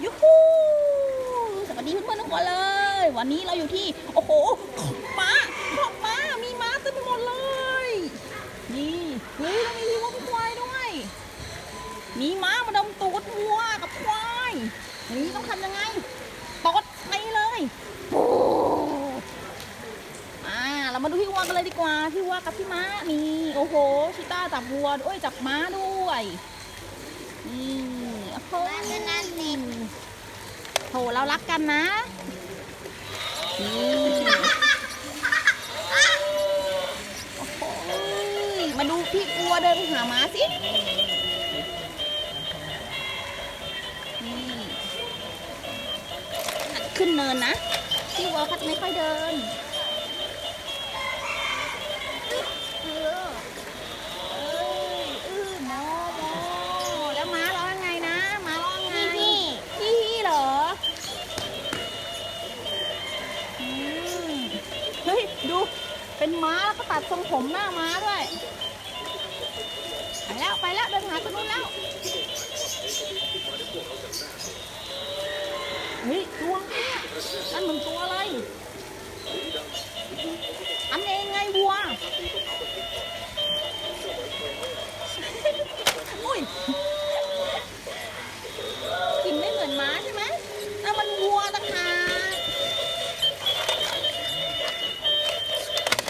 ยูฮูสวัสดีเพื่อนๆทุกคนเลย วันนี้เราอยู่ที่ โอ้โหม้าขอบม้า มีม้าเต็มไปหมดเลย นี่เฮ้ยแล้วมีวัวมีควายด้วย มีม้ามาดมตูดวัวกับควายอย่างนี้ต้องทำยังไงตดไปเลยโอ้อ่าเรามาดูพี่วัวกันเลยดีกว่า พี่วัวกับพี่ม้า นี่ โอ้โห ชิต้าจับวัวด้วยจับม้าด้วย นี่โอ้โห ม้าก็น่าติด โถเรารักกันนะนี่มาดูพี่วัวเดินไปหาม้าสิ นี่ ขึ้นเนินนะ พี่วัวพัดไม่ค่อยเดิน ดูเป็นม้าแล้วก็ตัดทรงผมหน้าม้าด้วยไปแล้วไปแล้วเดินหาตัวนู้นแล้วเฮ้ยตัวอะไรเนี่ยนั่นมันตัวอะไร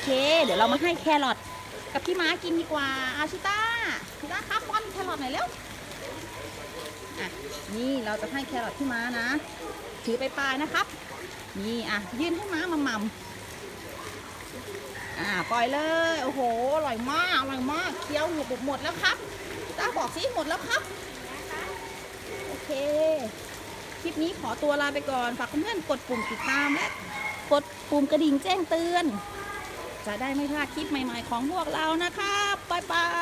เค เดี๋ยวเรามาให้แครอทกับพี่ม้ากินดีกว่าอาชิต้าชิต้าครับป้อนแครอทหน่อยเร็วอะนี่เราจะให้แครอทพี่ม้านะถือไปปลายนะครับ นี่อะยื่นให้ม้ามาม่ำอ่าปล่อยเลยโอ้โหอร่อยมากอร่อยมากเคี้ยวหมดหมดแล้วครับชิต้าบอกสิหมดแล้วครับโอเค คลิปนี้ขอตัวลาไปก่อน ฝากเพื่อนๆกดปุ่มติดตามและกดปุ่มกระดิ่งแจ้งเตือน จะได้ไม่พลาดคลิปใหม่ ๆ ของพวกเรานะครับบ๊ายบาย